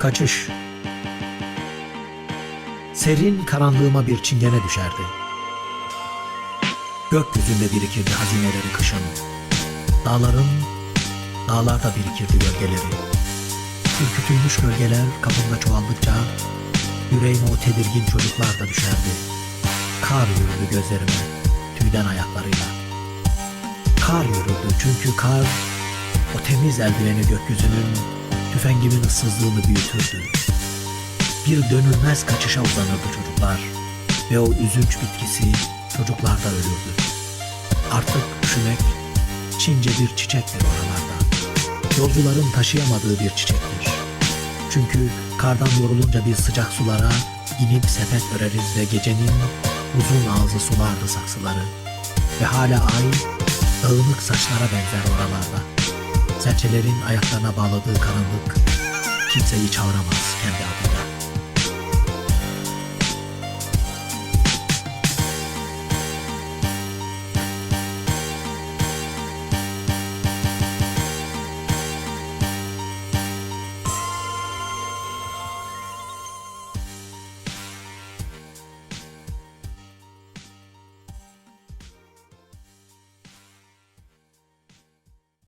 Kaçış. Serin karanlığıma bir çingene düşerdi. Gökyüzünde birikirdi hazineleri kışın. Dağların, dağlarda birikirdi gölgeleri. Ürkütülmüş gölgeler kapımda çoğaldıkça yüreğime o tedirgin çocuklar da düşerdi. Kar yürüdü gözlerime, tüyden ayaklarıyla. Kar yürüdü çünkü kar o temiz eldiveni gökyüzünün tüfengimin ıssızlığını büyütürdü. Bir dönülmez kaçışa uzanırdı çocuklar ve o üzünç bitkisi çocuklarda ölürdü. Artık üşümek Çince bir çiçektir oralarda. Yolcuların taşıyamadığı bir çiçektir. Çünkü kardan yorulunca bir sıcak sulara inip sepet öreriz ve gecenin uzun ağzı sulardı saksıları. Ve hala ay dağınık saçlara benzer oralarda. Serçelerin ayaklarına bağladığı karanlık kimseyi çağıramaz kendi adına.